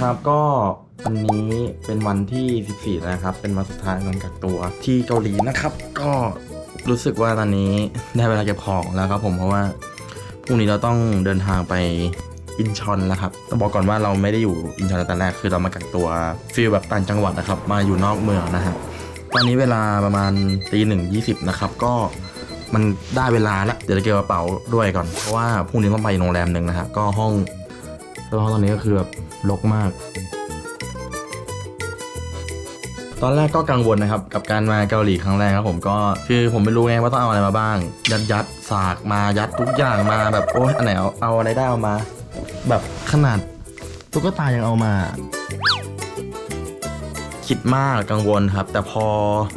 ครับก็วันนี้เป็นวันที่ 14 นะครับ เป็นวันสุดท้ายของการกักตัวที่เกาหลีนะครับ ก็รู้สึกว่าตอนนี้ได้เวลาเก็บของแล้วครับผมเพราะว่าพรุ่งนี้เราต้องเดินทางไปอินชอนแล้วครับต้องบอกก่อนว่าเราไม่ได้อยู่อินชอนแต่แรกคือเรามากักตัวฟีลแบบต่างจังหวัดนะครับ มาอยู่นอกเมืองนะฮะตอนนี้เวลาประมาณตีหนึ่งยี่สิบนะครับ ก็มันได้เวลาแล้วเดี๋ยวจะเก็บกระเป๋าด้วยก่อนเพราะว่าพรุ่งนี้ต้องไปโรงแรมหนึ่งนะฮะก็ห้องแล้วห้องตอนนี้ก็คือแบบ รกมาก ตอนแรกก็กังวลนะครับ กับการมาเกาหลีครั้งแรกครับผมก็คือผมไม่รู้ไงว่าต้องเอาอะไรมาบ้าง ยัดยัดสากมายัดทุกอย่างมาแบบโอ้ยอันไหนเอาเอาอะไรได้เอามา แบบขนาดตุ๊กตายังเอามา คิดมากกังวลครับ แต่พอ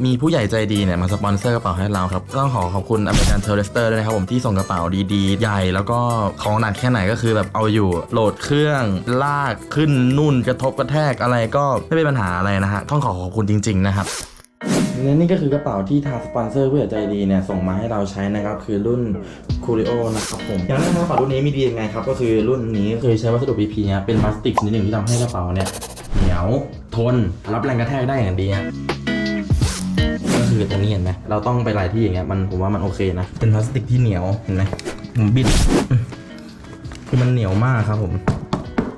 มีผู้ใหญ่ใจดีเนี่ยมาสปอนเซอร์กระเป๋าให้เราครับต้องขอขอบคุณอเมริกันเทอร์เรสเตอร์ด้วยนะครับผมที่ส่งกระเป๋าดีๆ ใหญ่ แล้วก็ของหนักแค่ไหนก็คือแบบเอาอยู่โหลดเครื่องลากขึ้นนุ่นกระทบกระแทกอะไรก็ไม่เป็นปัญหาอะไรนะฮะต้องขอขอบคุณจริง ๆ นะครับและนี่ก็คือกระเป๋าที่ทางสปอนเซอร์ผู้ใหญ่ใจดีเนี่ยส่งมาให้เราใช้นะครับคือรุ่นคูริโอนะครับผมอย่างแรกนะกระเป๋ารุ่นนี้มีดียังไงครับก็คือรุ่นนี้คือใช้วัสดุ PP เนี่ยเป็นพลาสติกชนิดหนึ่งที่ทำให้กระเป๋าเนี่ยเหนียว ทนรับแรงกระแทกได้อย่างดีฮะก็คือตรงนี้เห็นไหมเราต้องไปหลายที่อย่างเงี้ยมันผมว่ามันโอเคนะเป็นพลาสติกที่เหนียวเห็นไหมผมบิดคือมันเหนียวมากครับผม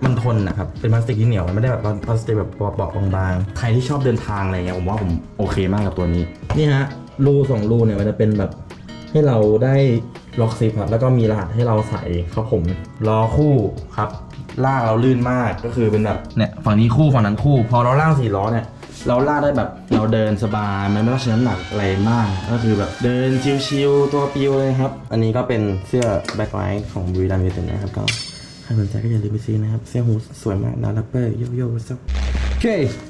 มันทนนะครับ เป็นพลาสติกที่เหนียวมันไม่ได้แบบพลาสติกแบบเบาๆบางๆ ใครที่ชอบเดินทางอะไรเงี้ยผมว่าผมโอเคมากกับตัวนี้ นี่ฮะรูสองรูเนี่ยมันจะเป็นแบบให้เราได้ล็อกซิปครับแล้วก็มีรหัสให้เราใส่ครับผมล้อคู่ครับ ลากเราลื่นมากก็คือเป็นแบบเนี่ยฝั่งนี้คู่ฝั่งนั้นคู่ พอเราลากสี่ล้อเนี่ยเราลากได้แบบเราเดินสบายมันไม่ต้องใช้น้ำหนักอะไรมาก ก็คือแบบเดินชิวๆตัวปิวเลยครับ อันนี้ก็เป็นเสื้อแบ็คไลท์ของบุรีรัมย์ยูไนเต็ดนะครับก็ ครสนใจก็อย่าลืมไปซื้อนะครับ เสื้อฮูสวยมากนะแรปเปอร์โยโย่ซับโอเค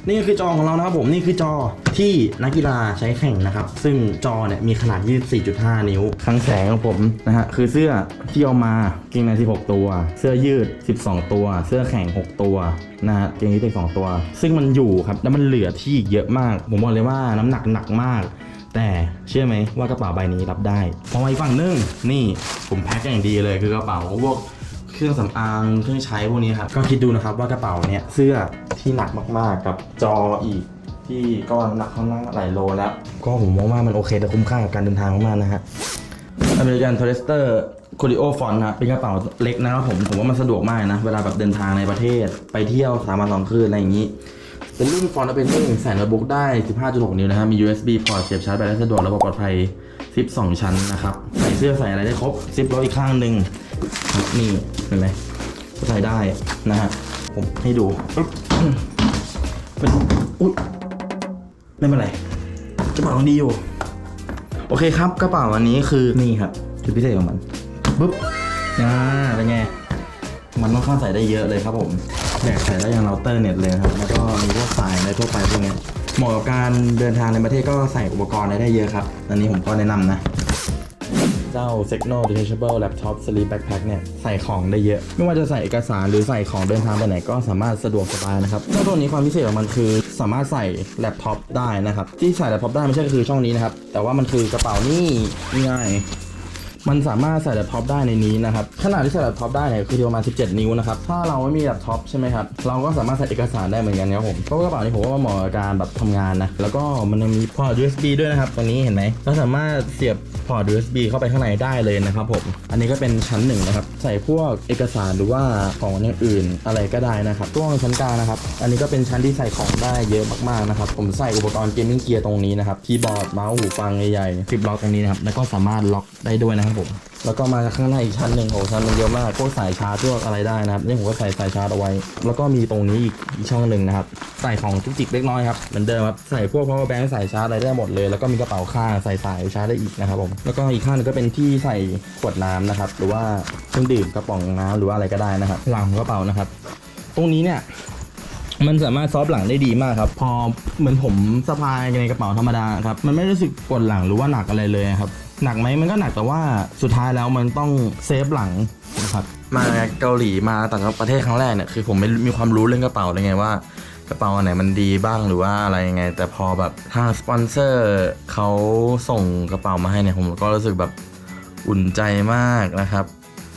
นี่ก็คือจอของเรานะครับผม นี่คือจอที่นักกีฬาใช้แข่งนะครับ ซึ่งจอเนี่ยมีขนาด 24.5 นิ้วคลังแสงของผมนะฮะ คือเสื้อที่เอามาเกงใน 16 ตัว เสื้อยืด 12 ตัว เสื้อแข่ง 6 ตัวนะฮะเกงยีส2ตัว ซึ่งมันอยู่ครับ แล้วมันเหลือที่อีกเยอะมาก ผมบอกเลยว่าน้ำหนักหนักมากแต่เชื่อไหมว่ากระเป๋าใบนี้รับได้พอมาอีกฝั่งนึงนี่ผมแพ็คอย่างดีเลยคือกระเป๋าพวก เครื่องสำอางเครื่องใช้พวกนี้ครับก็คิดดูนะครับว่ากระเป๋าเนี่ยเสื้อที่หนักมากๆ กับจออีก ที่ก็น้ำหนักค่อนข้างหลายโลแล้ว ก็ผมมองว่ามันโอเคแต่คุ้มค่ากับการเดินทางมากๆนะฮะ อเมริกันทอร์เรสเตอร์คูริโอฟอนนะเป็นกระเป๋าเล็กนะครับผม ผมว่ามันสะดวกมากนะ เวลาแบบเดินทางในประเทศไปเที่ยวสามวันสองคืนอะไรอย่างนี้ เป็นรุ่นฟอนต์เป็นรุ่นใส่โน้ตบุ๊กได้ 15.6 นิ้วนะฮะมี USB พอร์ตเสียบชาร์จแบตได้สะดวกระบบปลอดภัยซิป2ชั้นนะครับ ใส่เสื้อใส่อะไรได้ครบซิปล็อกอีกข้างหนึ่ง ครับนี่เห็นไหมก็ใส่ได้นะฮะผมให้ดูปึ๊บเป็นอุ๊ยไม่เป็นไรกระเป๋ายังดีอยู่ โอเคครับกระเป๋าอันนี้คือนี่ครับจุดพิเศษของมันปึ๊บอ่าเป็นไงมันค่อนข้างใส่ได้เยอะเลยครับผมแบกใส่ได้อย่างเราเตอร์เน็ตเลยครับ แล้วก็มีพวกสายอะไรทั่วไปพวกเนี้ยเหมาะกับการเดินทางในประเทศก็ใส่อุปกรณ์อะไรได้เยอะครับ อันนี้ผมก็แนะนำนะ เจ้า Signal Detachable Laptop Sleep Backpack เนี่ยใส่ของได้เยอะ ไม่ว่าจะใส่เอกสารหรือใส่ของเดินทางไปไหนก็สามารถสะดวกสบายนะครับเจ้าตัวนี้ความพิเศษของมันคือสามารถใส่แล็ปท็อปได้นะครับ ที่ใส่แล็ปท็อปได้ไม่ใช่ก็คือช่องนี้นะครับ แต่ว่ามันคือกระเป๋านี่ง่าย มันสามารถใส่แล็ปท็อปได้ในนี้นะครับขนาดที่ใส่แล็ปท็อปได้เนี่ยคือประมาณ 17 นิ้วนะครับถ้าเราไม่มีแล็ปท็อปใช่ไหมครับเราก็สามารถใส่เอกสารได้เหมือนกันครับผมเพราะว่ากระเป๋านี้ผมว่าเหมาะกับการแบบทำงานนะแล้วก็มันยังมีพอร์ต USB ด้วยนะครับตรงนี้เห็นไหมเราสามารถเสียบพอร์ต USB เข้าไปข้างในได้เลยนะครับผมอันนี้ก็เป็นชั้นหนึ่งนะครับใส่พวกเอกสารหรือว่าของอย่างอื่นอะไรก็ได้นะครับช่วงชั้นกลางนะครับอันนี้ก็เป็นชั้นที่ใส่ของได้เยอะมากๆนะครับผมใส่อุปกรณ์เกมมิ่งเกียร์ตรงนี้นะครับคีย์บอร์ดเมาส์หูฟังใหญ่ๆฟิบล็อกตรงนี้นะครับแล้วก็สามารถล็อกได้ด้วยนะครับผม แล้วก็มาข้างหน้าอีกชั้นหนึ่งโอ้ชั้นมันเยอะมากพวกสายชาร์จพวกอะไรได้นะครับนี่ผมก็ใส่สายชาร์จเอาไว้ แล้วก็มีตรงนี้อีกอีกช่องหนึ่งนะครับ ใส่ของจุกจิกเล็กน้อยครับ เหมือนเดิมครับ ใส่พวก power bank สายชาร์จอะไรได้หมดเลย แล้วก็มีกระเป๋าข้างใส่สายชาร์จได้อีกนะครับผม แล้วก็อีกข้างหนึงก็เป็นที่ใส่ขวดน้ำนะครับ หรือว่าเครื่องดื่มกระป๋องน้ำหรือว่าอะไรก็ได้นะครับ หลังกระเป๋านะครับ ตรงนี้เนี่ยมันสามารถซอฟหลังได้ดีมากครับ พอเหมือนผมสะพายในกระเป๋าธรรมดาครับ มันไม่รู้สึกปวดหลังหรือว่าหนักอะไรเลยครับ หนักไหมมันก็หนักแต่ว่าสุดท้ายแล้วมันต้องเซฟหลังนะครับมาเกาหลีมาต่างประเทศครั้งแรกเนี่ยคือผมไม่มีความรู้เรื่องกระเป๋าเลยไงว่ากระเป๋าอันไหนมันดีบ้างหรือว่าอะไรยังไง แต่พอแบบทางสปอนเซอร์เขาส่งกระเป๋ามาให้เนี่ยผมก็รู้สึกแบบอุ่นใจมากนะครับ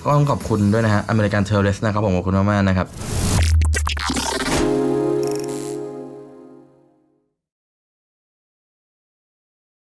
ก็ต้องขอบคุณด้วยนะฮะอเมริกันเทอร์เรสนะครับผมขอบคุณมากๆนะครับ